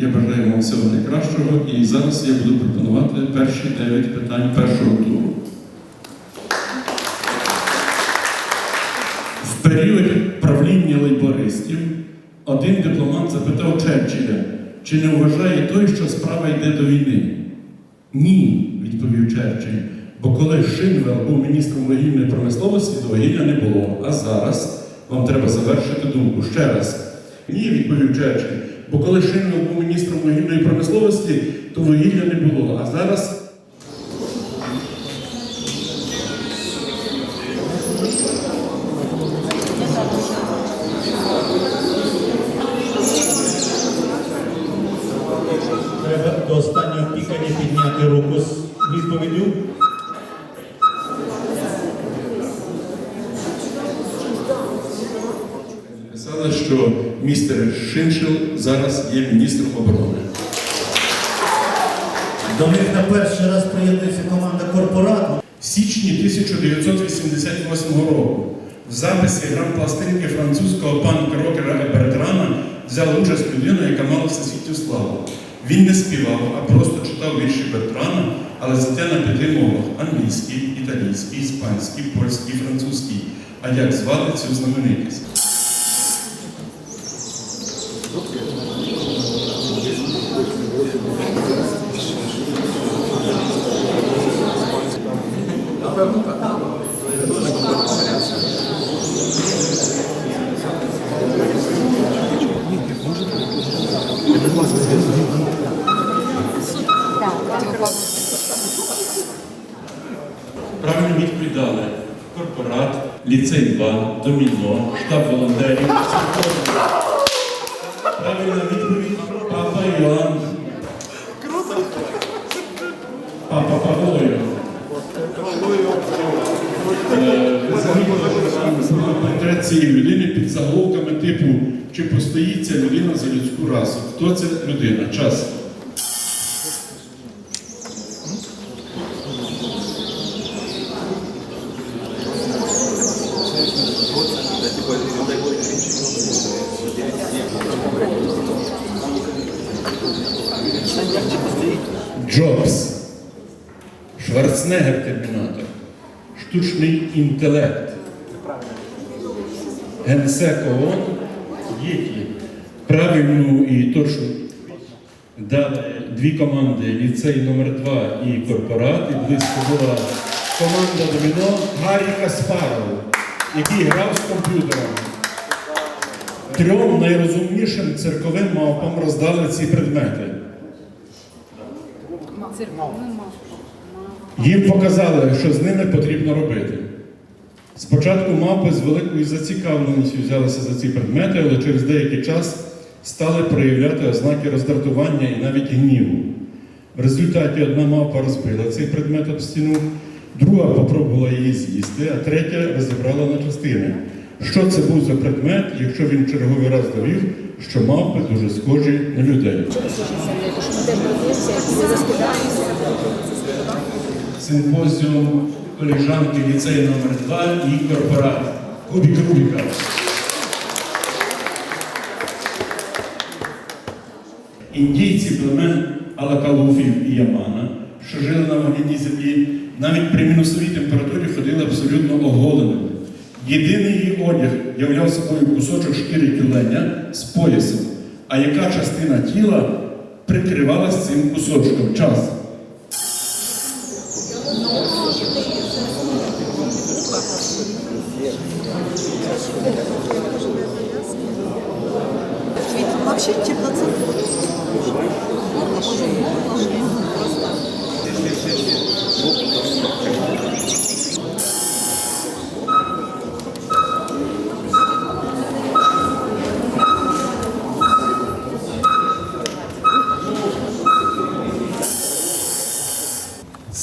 Я бажаю вам всього найкращого і зараз я буду пропонувати перші дев'ять питань першого туру. В період правління лейбористів один дипломат запитав Черчилля, чи не вважає той, що справа йде до війни? Ні, відповів Черчилль. Бо коли Шинвел був міністром вугільної промисловості, то вугілля не було. А зараз вам треба завершити думку ще раз. Ні, відповів Черчилль. Бо коли Шинвел був міністром вугільної промисловості, то вугілля не було. А зараз Треба до останнього пікання підняти руку з відповіддю. писали, що містер Шиншил зараз є міністром оборони. До них на перший раз приєднується команда корпорату. В січні 1988 року в записі грам-пластинки французького панк-рокера Бертрана взяла участь людина, яка мала всесвітню славу. Він не співав, а просто читав вірші Бертрана, але зате на п'яти мовах англійській, італійській, іспанській, польській, французькій. А як звати цю знаменитість? Правильно дали корпорат, ліцей 2, доміно, штаб волонтерів. Правильна відповідь Папа Йоанн. Папа Павло. Е, Портрет цієї людини під заголовками типу Чи постоїть ця людина за людську расу? Хто ця людина? Час. Шварценеггер термінатор. Штучний інтелект. Генсек ООН. Єті. Правильну і точну дали дві команди ліцей номер 2 і корпорат. І близько була команда Доміно Гаррі Каспаров, який грав з комп'ютером. Трьом найрозумнішим цирковим мавпам роздали ці предмети. Церковна мавпа. Їм показали, що з ними потрібно робити. Спочатку мавпи з великою зацікавленістю взялися за ці предмети, але через деякий час стали проявляти ознаки роздратування і навіть гніву. В результаті одна мавпа розбила цей предмет об стіну, друга попробувала її з'їсти, а третя розібрала на частини. Що це був за предмет, якщо він черговий раз довів, що мавпи дуже схожі на людей? Симпозіум коліжанки ліцею номер 2 і корпорат. Кубік Рубіка. Індійці племен Алакалуфів і Ямана, що жили на вогняній землі, навіть при мінусовій температурі ходили абсолютно оголеними. Єдиний її одяг являв собою кусочок шкіри тюленя з поясом, а яка частина тіла прикривалась цим кусочком час.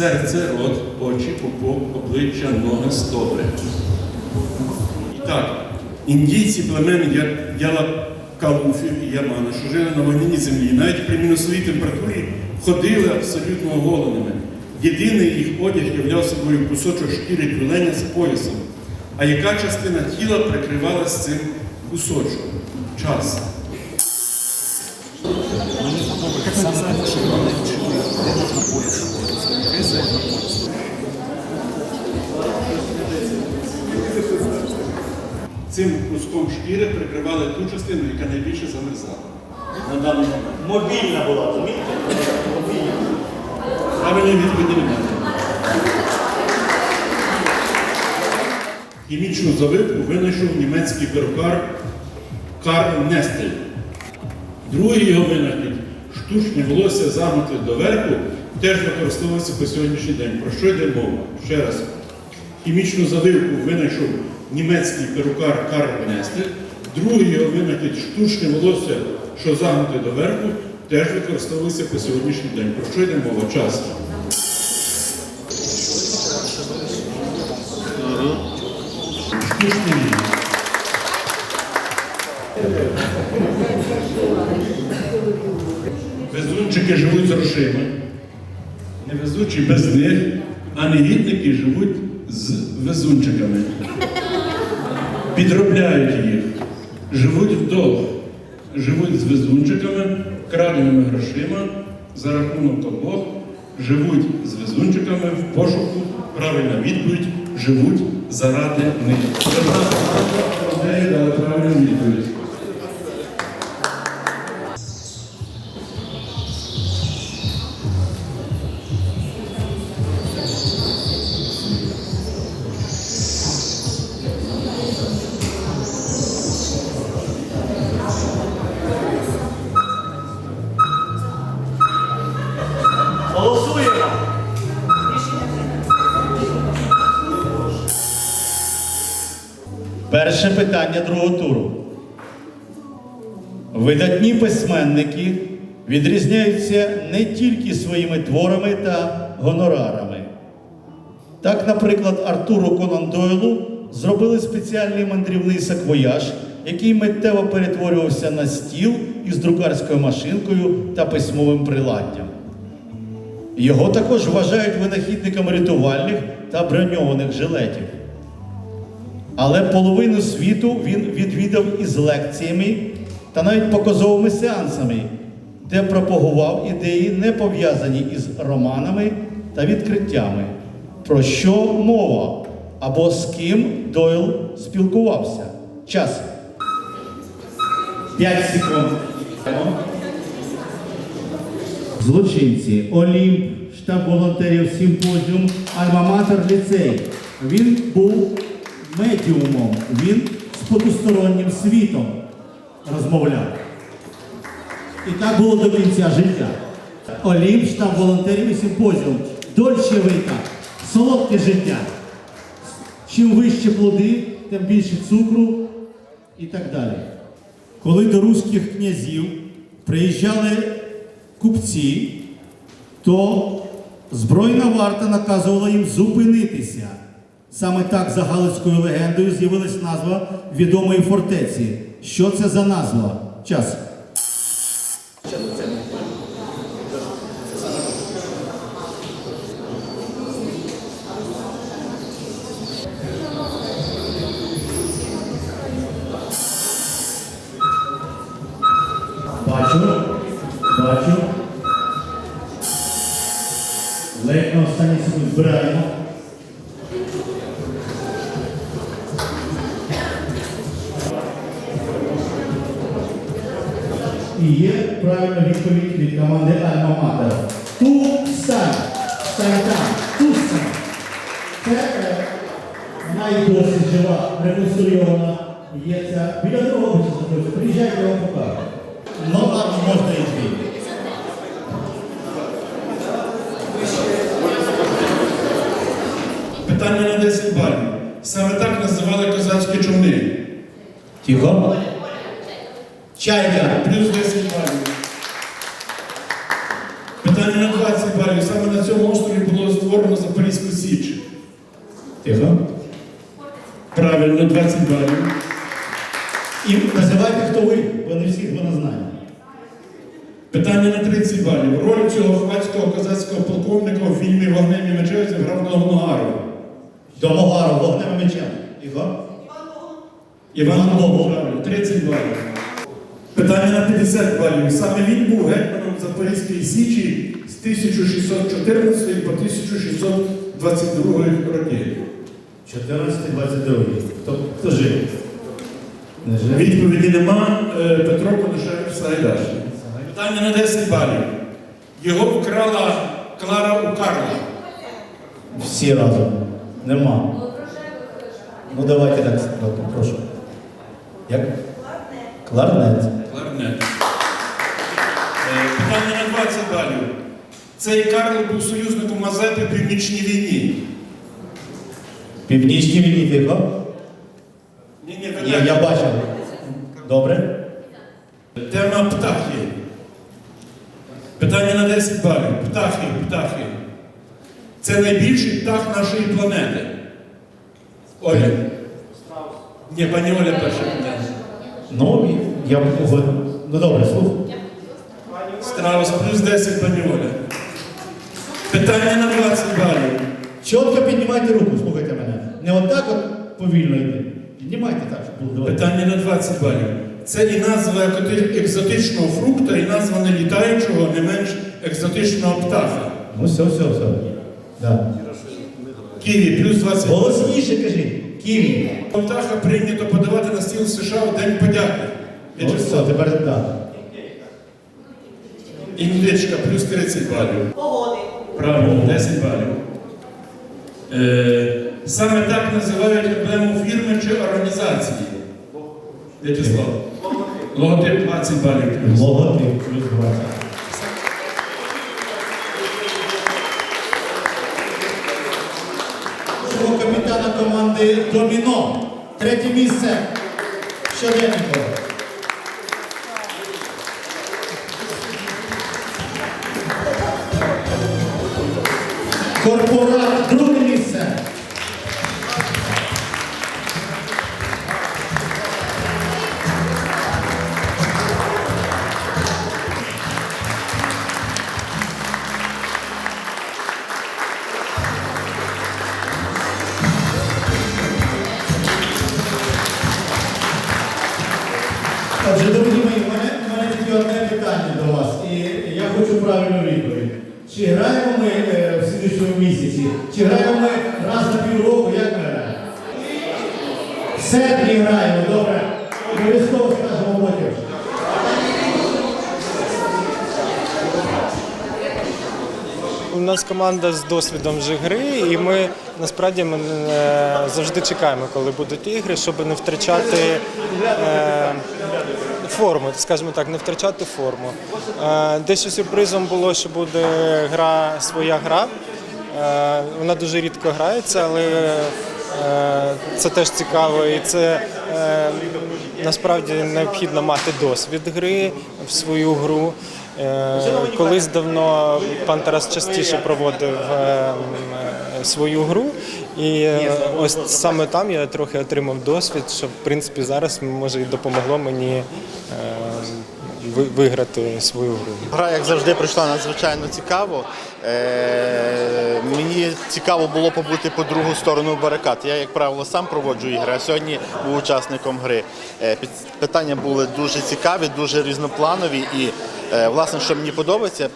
Серце, рот, очі, пупок, обличчя, ноги, стопи. І так, індійці племен Я- Ялакалуфів і Ямана, що жили на вогняній землі, навіть при мінусовій температурі ходили абсолютно оголеними. Єдиний їх одяг являв собою кусочок шкіри тюленя з поясом. А яка частина тіла прикривалась цим кусочком? Час. Цим куском шкіри прикривали ту частину, яка найбільше замерзала. На даний момент. Мобільна була, розумієте? Мобільна. Правильні відповіді немає. Хімічну завивку винайшов німецький перукар Карл Нестель. Другий його винахід штучне волосся загнути доверху теж використовується по сьогоднішній день. Про що йде мова? Ще раз. Хімічну завивку винайшов німецький перукар Карл Нестель. Другий його винахід штучне волосся, що загнуте доверху, теж використовується по сьогоднішній день. Про що йде мова? Час. Штучний. Везунчики живуть з грошима. Невезучі без них, а негідники живуть з везунчиками. Підробляють їх, живуть вдовго, живуть з везунчиками, краденими грошима за рахунок обох, живуть з везунчиками в пошуку. Правильна відповідь живуть заради них. Людей дали правильну відповідь. Перше питання другого туру. Видатні письменники відрізняються не тільки своїми творами та гонорарами. Так, наприклад, Артуру Конан Дойлу зробили спеціальний мандрівний саквояж, який миттєво перетворювався на стіл із друкарською машинкою та письмовим приладдям. Його також вважають винахідником рятувальних та броньованих жилетів. Але половину світу він відвідав із лекціями та навіть показовими сеансами, де пропагував ідеї, не пов'язані із романами та відкриттями. Про що мова? Або з ким Дойл спілкувався? Час. 5 секунд. Злочинці, Олімп, штаб волонтерів, симпозіум, Альма-Матер, ліцей. Він був медіумом, він з потустороннім світом розмовляв. І так було до кінця життя. Олімп, штаб волонтерів і симпозіум. Дольче віта, солодке життя. Чим вище плоди, тим більше цукру і так далі. Коли до руських князів приїжджали купці, то збройна варта наказувала їм зупинитися. Саме так за Галицькою легендою з'явилась назва відомої фортеці. Що це за назва? Час. І є правильна відповідь від команди Альма Матер. Тут стань. Це е, найдосить жива, реконструйована. Є ця біля дороги знаходиться. Приїжджайте, я вам покажу. Ну, ладно, можна йти. Питання на 10 балів. Саме так називали козацькі човни. Тихо. Чайка. Плюс 10 балів. Питання на 20 балів. Саме на цьому острові було створено Запорізьку Січ. Тихо. Правильно, 20 балів. І називайте, хто ви, бо не всіх вона знає. Питання на 30 балів. Роль цього хвацького козацького полковника у фільмі Вогнем і мечем зіграв Ногоногаров. Домогару, вогневим мечем. Тихо. Іван Богу. Правильно, 30 балів. Питання на 50 балів. Саме він був гетьманом Запорізької Січі з 1614 по 1622 роки. 14-22. Хто, хто жив? Не жив? Відповіді нема. Е, Петро Коношевич Сагайдачний. Питання на 10 балів. Його вкрала Клара у Карла. Всі разом. Нема. Ну давайте так, прошу. Як? Кларнет. Кларнет. Е, Питання на 20 балів. Цей Карл був союзником Мазепи в Північній війні. Північні війні тихо. Ні, ні, Я, я бачив. Добре. Тема птахи. Питання на 10 балів. Птахи, птахи. Це найбільший птах нашої планети. Оля. Ні, пані Оля перше питання. Ну, я згоден. Ну добре, слух. Страус плюс 10, пані Оля. Питання на 20 балів. Чітко піднімайте руку, слухайте мене. Не отак от повільно йти. Піднімайте так, щоб було. Питання на 20 балів. Це і назва екзотичного фрукта, і назва нелітаючого, не менш екзотичного птаха. Ну все, все, все. Да. Ківі плюс 20 балів. Голосніше кажіть. Ківі. Птаха прийнято подавати на стіл США у День подяки. Ну, все, тепер так. Індичка плюс 30 балів. Правильно, 10 балів. Е, саме так називають емблему фірми чи організації. В'ячеслав. Логотип 20 балів. плюс. Логотип плюс 20. Нашого капітана команди Доміно. Третє місце. Щоденнику. Корпорат друге місце. Отже, дорогі мої, в мене, в мене тільки одне питання до вас. І я хочу правильну відповідь. Чи граємо ми слідчому місяці? Чи граємо ми раз на півроку, як ми граємо? В серпні граємо, добре. Обов'язково скажемо потім. У нас команда з досвідом вже гри, і ми насправді ми е, завжди чекаємо, коли будуть ігри, щоб не втрачати е, форму, скажімо так, не втрачати форму. Е, дещо сюрпризом було, що буде гра своя гра. Е, вона дуже рідко грається, але е, це теж цікаво. І це е, насправді необхідно мати досвід гри в свою гру. Колись давно пан Тарас частіше проводив свою гру, і ось саме там я трохи отримав досвід, що в принципі зараз може і допомогло мені виграти свою гру. Гра, як завжди, пройшла надзвичайно цікаво. Е, мені цікаво було побути по другу сторону барикад. Я, як правило, сам проводжу ігри, а сьогодні був учасником гри. Е, питання були дуже цікаві, дуже різнопланові. І, е, власне, що мені подобається,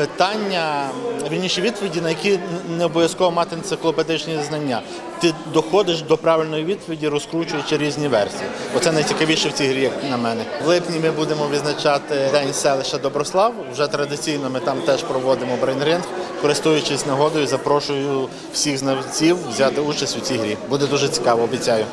питання, вірніше відповіді, на які не обов'язково мати енциклопедичні знання. Ти доходиш до правильної відповіді, розкручуючи різні версії. Оце найцікавіше в цій грі, як на мене. В липні ми будемо відзначати День селища Доброслав. Вже традиційно ми там теж проводимо брейнринг. Користуючись нагодою, запрошую всіх знавців взяти участь у цій грі. Буде дуже цікаво, обіцяю.